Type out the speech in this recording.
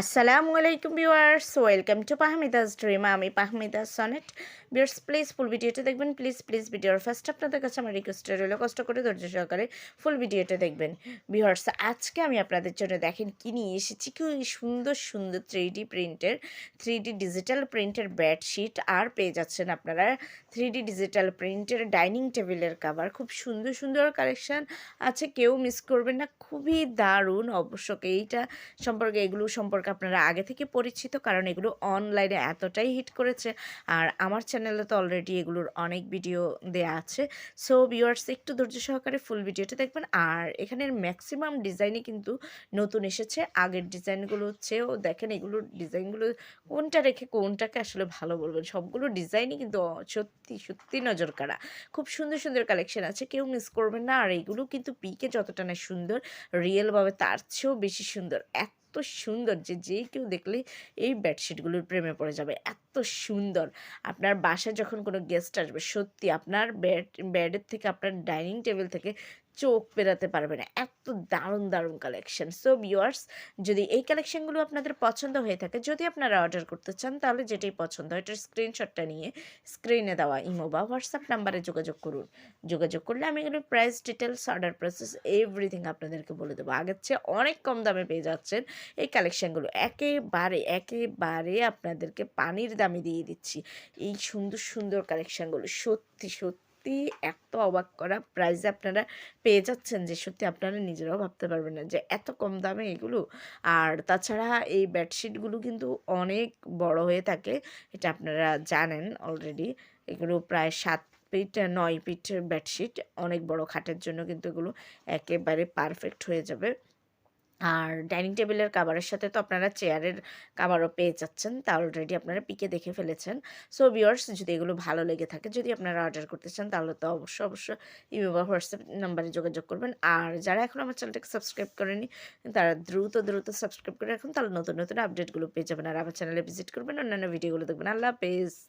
আসসালামু আলাইকুম viewers welcome to Pahmida's dream আমি Pahmida Sonet viewers please full ভিডিওটা দেখবেন। প্লিজ প্লিজ ভিডিওর ফার্স্ট আপনাদের কাছে আমার রিকোয়েস্ট রইল। কষ্ট করে ধৈর্য সহকারে ফুল ভিডিওটা দেখবেন। ভিউয়ার্স আজকে আমি আপনাদের জন্য দেখেন কি নিয়ে এসেছি। কি সুন্দর সুন্দর থ্রি প্রিন্টের থ্রি ডিজিটাল প্রিন্টের বেডশিট আর পেয়ে যাচ্ছেন আপনারা থ্রি ডিজিটাল প্রিন্টের ডাইনিং টেবিলের কাভার খুব সুন্দর সুন্দর কালেকশন আছে কেউ মিস করবেন না। খুবই দারুণ। অবশ্যক এইটা সম্পর্কে, এগুলো সম্পর্কে আপনারা আগে থেকে পরিচিত, কারণ এগুলো অনলাইনে এতটাই হিট করেছে। আর আমার চ্যানেলে তো অলরেডি এগুলোর অনেক ভিডিও দেয়া আছে। সো ভিউয়ার্স একটু ধৈর্য সহকারে ফুল ভিডিওটা দেখবেন। আর এখানের ম্যাক্সিমাম ডিজাইনই কিন্তু নতুন এসেছে। আগের ডিজাইনগুলো হচ্ছেও দেখেন, এগুলোর ডিজাইনগুলো কোনটা রেখে কোনটাকে আসলে ভালো বলবেন? সবগুলো ডিজাইনই কিন্তু সত্যি সত্যি নজর কাড়া খুব সুন্দর সুন্দর কালেকশন আছে। কেউ মিস করবেন না। আর এগুলো কিন্তু পিকে যতটা না সুন্দর রিয়েলভাবে তার চেয়েও বেশি সুন্দর। এত সুন্দর যে যে কেউ দেখলে এই বেডশিটগুলোর প্রেমে পড়ে যাবে। এত সুন্দর। আপনার বাসায় যখন কোনো গেস্ট আসবে, সত্যি আপনার বেড বেডের থেকে আপনার ডাইনিং টেবিল থেকে চোখ পেরাতে পারবে না। এত দারুণ দারুণ কালেকশন সো ভিউয়ার্স যদি এই কালেকশনগুলো আপনাদের পছন্দ হয়ে থাকে, যদি আপনারা অর্ডার করতে চান, তাহলে যেটাই পছন্দ হয়, এটার স্ক্রিনশটটা নিয়ে স্ক্রিনে দেওয়া ইমো বা হোয়াটসঅ্যাপ নাম্বারে যোগাযোগ করুন। যোগাযোগ করলে আমি এগুলো price details order process everything আপনাদেরকে বলে দেবো। আগের চেয়ে অনেক কম দামে পেয়ে যাচ্ছেন এই কালেকশানগুলো একেবারে একেবারে আপনাদেরকে পানির দামে দিয়ে দিচ্ছি। এই সুন্দর সুন্দর কালেকশানগুলো সত্যি সত্যি এত অবাক করা প্রাইসে আপনারা পেয়ে যাচ্ছেন যে সত্যি আপনারা নিজেরাও ভাবতে পারবেন না যে এত কম দামে এগুলো। আর তাছাড়া এই বেডশিটগুলো কিন্তু অনেক বড় হয়ে থাকে, এটা আপনারা জানেন অলরেডি এগুলো প্রায় সাত ফিট নয় ফিট বেডশিট অনেক বড় খাটের জন্য কিন্তু এগুলো একেবারে পারফেক্ট হয়ে যাবে। আর ডাইনিং টেবিলের কাভারের সাথে তো আপনারা চেয়ারের কাভারও পেয়ে যাচ্ছেন, তা অলরেডি আপনারা পিকে দেখে ফেলেছেন। সো ভিওর্স যদি এগুলো ভালো লেগে থাকে, যদি আপনারা অর্ডার করতে চান, তাহলে তো অবশ্যই অবশ্যই ইমেল বা হোয়াটসঅ্যাপ নাম্বারে যোগাযোগ করবেন। আর যারা এখন আমার চ্যানেলটাকে সাবস্ক্রাইব করেনি, তারা দ্রুত দ্রুত সাবস্ক্রাইব করে রাখুন, তাহলে নতুন নতুন আপডেটগুলো পেয়ে যাবেন। আর আমার চ্যানেলে ভিজিট করবেন, অন্যান্য ভিডিওগুলো দেখবেন। আল্লাহ হাফেজ।